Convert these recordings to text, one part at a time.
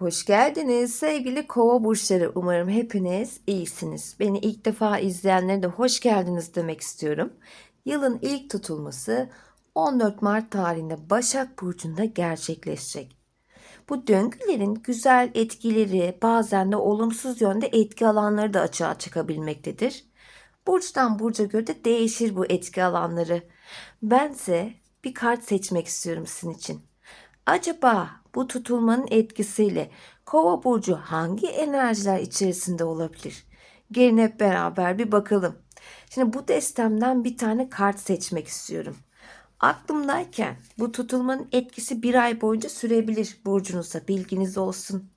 Hoş geldiniz sevgili kova burçları. Umarım hepiniz iyisiniz. Beni ilk defa izleyenlere de hoş geldiniz demek istiyorum. Yılın ilk tutulması 14 Mart tarihinde Başak Burcu'nda gerçekleşecek. Bu döngülerin güzel etkileri bazen de olumsuz yönde etki alanları da açığa çıkabilmektedir. Burçtan burca göre de değişir bu etki alanları. Bense bir kart seçmek istiyorum sizin için. Acaba bu tutulmanın etkisiyle Kova burcu hangi enerjiler içerisinde olabilir? Gelin hep beraber bir bakalım. Şimdi bu destemden bir tane kart seçmek istiyorum. Aklımdayken bu tutulmanın etkisi bir ay boyunca sürebilir burcunuzda bilginiz olsun.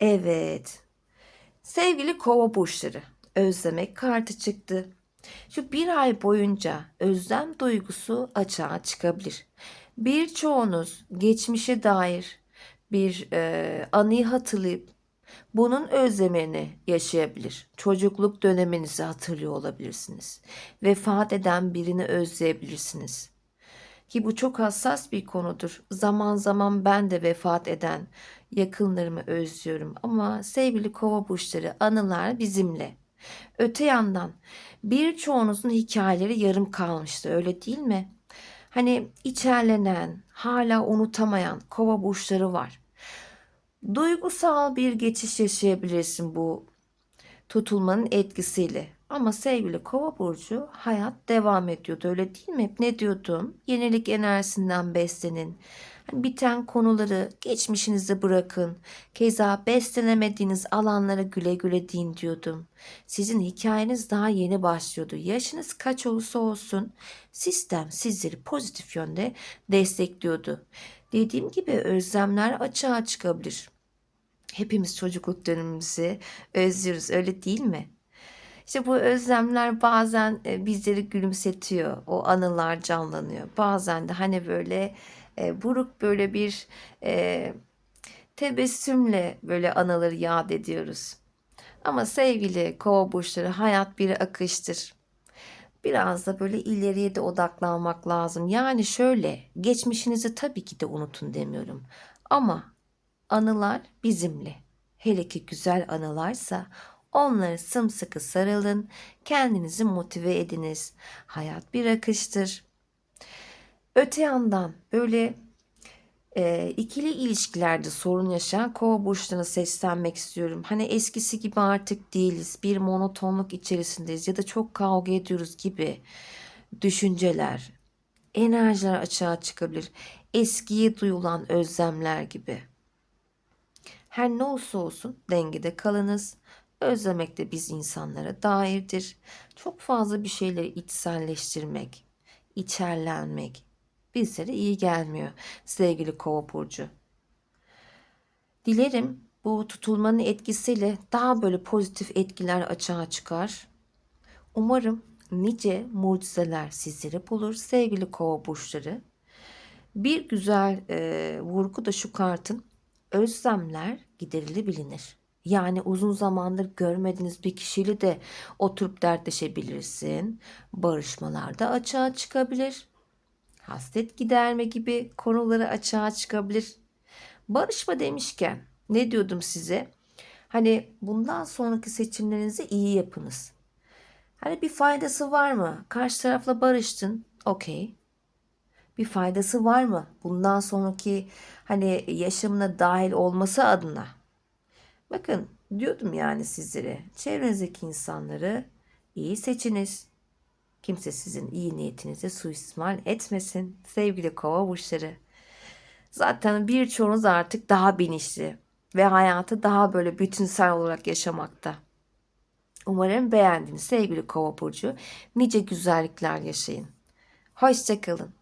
Evet. Sevgili kova burçları özlemek kartı çıktı. Şu bir ay boyunca özlem duygusu açığa çıkabilir. Birçoğunuz geçmişe dair bir e, anıyı hatırlayıp bunun özlemini yaşayabilir. Çocukluk döneminizi hatırlıyor olabilirsiniz. Vefat eden birini özleyebilirsiniz. Ki bu çok hassas bir konudur. Zaman zaman ben de vefat eden yakınlarımı özlüyorum. Ama sevgili kova burçları anılar bizimle. Öte yandan birçoğunuzun hikayeleri yarım kalmıştı öyle değil mi? Hani içerlenen, hala unutamayan kova burçları var. Duygusal bir geçiş yaşayabilirsin bu tutulmanın etkisiyle. Ama sevgili kova burcu hayat devam ediyordu öyle değil mi? Hep ne diyordum? Yenilik enerjisinden beslenin. Biten konuları geçmişinizde bırakın. Keza beslenemediğiniz alanlara güle güle deyin diyordum. Sizin hikayeniz daha yeni başlıyordu. Yaşınız kaç olursa olsun sistem sizleri pozitif yönde destekliyordu. Dediğim gibi özlemler açığa çıkabilir. Hepimiz çocukluk dönemimizi özlüyoruz öyle değil mi? İşte bu özlemler bazen e, bizleri gülümsetiyor. O anılar canlanıyor. Bazen de hani böyle e, buruk böyle bir e, tebessümle böyle anıları yad ediyoruz. Ama sevgili kova burçları hayat bir akıştır. Biraz da böyle ileriye de odaklanmak lazım. Yani şöyle geçmişinizi tabii ki de unutun demiyorum. Ama anılar bizimle. Hele ki güzel anılarsa onları sımsıkı sarılın, kendinizi motive ediniz. Hayat bir akıştır. Öte yandan böyle e, ikili ilişkilerde sorun yaşayan kova burçlarına seslenmek istiyorum. Hani eskisi gibi artık değiliz. Bir monotonluk içerisindeyiz ya da çok kavga ediyoruz gibi düşünceler, enerjiler açığa çıkabilir. Eskiye duyulan özlemler gibi. Her ne olsa olsun dengede kalınız. Özlemek de biz insanlara dairdir. Çok fazla bir şeyleri içselleştirmek, içerlenmek bizlere iyi gelmiyor sevgili kova burcu. Dilerim bu tutulmanın etkisiyle daha böyle pozitif etkiler açığa çıkar. Umarım nice mucizeler sizleri bulur sevgili kova burçları. Bir güzel e, vurgu da şu kartın özlemler giderili bilinir. Yani uzun zamandır görmediğiniz bir kişiyle de oturup dertleşebilirsin. Barışmalar da açığa çıkabilir. Hasret giderme gibi konuları açığa çıkabilir. Barışma demişken ne diyordum size? Hani bundan sonraki seçimlerinizi iyi yapınız. Hani bir faydası var mı? Karşı tarafla barıştın. Okey. Bir faydası var mı? Bundan sonraki hani yaşamına dahil olması adına. Bakın diyordum yani sizlere. Çevrenizdeki insanları iyi seçiniz. Kimse sizin iyi niyetinizi suistimal etmesin sevgili kova burçları. Zaten birçoğunuz artık daha bilinçli ve hayatı daha böyle bütünsel olarak yaşamakta. Umarım beğendiniz sevgili kova burcu. Nice güzellikler yaşayın. Hoşçakalın.